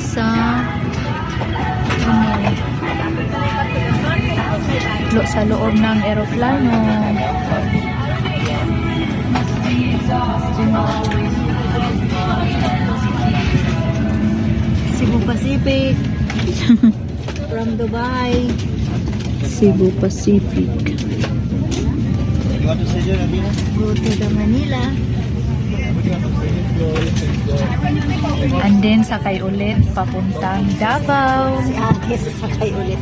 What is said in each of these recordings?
sa ano, lo, sa loob ng eroplano. Cebu Pacific. From Dubai. Cebu Pacific. Go to the Manila. And then sakay ulit papuntang Davao. Si ate sasakay ulit.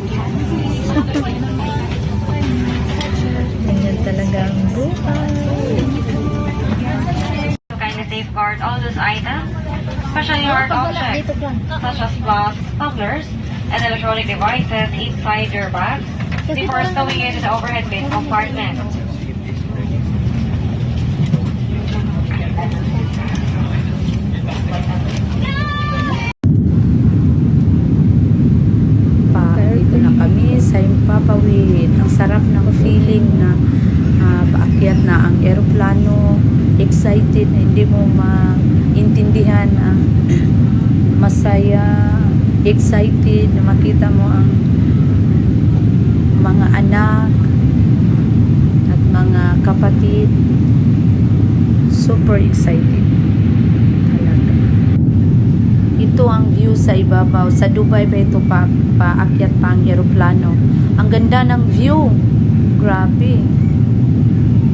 Ganyan talaga ang buhay. to kindly safeguard all those items, especially hard objects such as flasks, tumblers, and electronic devices inside your bags before stowing it in the overhead bin compartment. pa dito na kami sa Impapawid. Ang sarap na feeling na ah, paakyat na ang eroplano. Excited na hindi mo maintindihan ang masaya, excited na makita mo ang mga anak at mga kapatid. Super excited. Ito ang view sa ibabaw. Sa Dubai pa pa, paakyat pa ang eroplano. Ang ganda ng view. Grabe.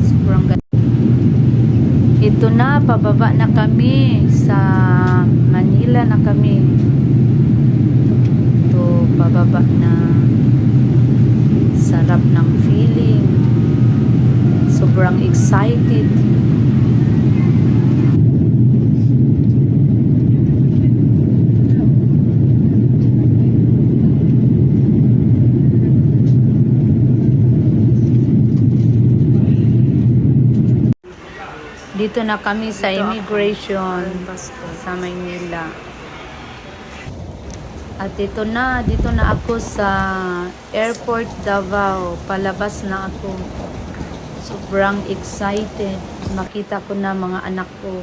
Sobrang ganda. Ito na, pababa na kami sa Manila na kami. Ito, pababa na. Sarap ng feeling. Sobrang excited. Dito na kami sa immigration sa Maynila. At ito na, dito na ako sa Airport Davao. Palabas na ako. Sobrang excited. Makita ko na mga anak ko.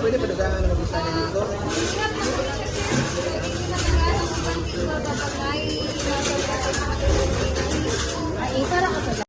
Pwede pa dagangan ng isa na dito.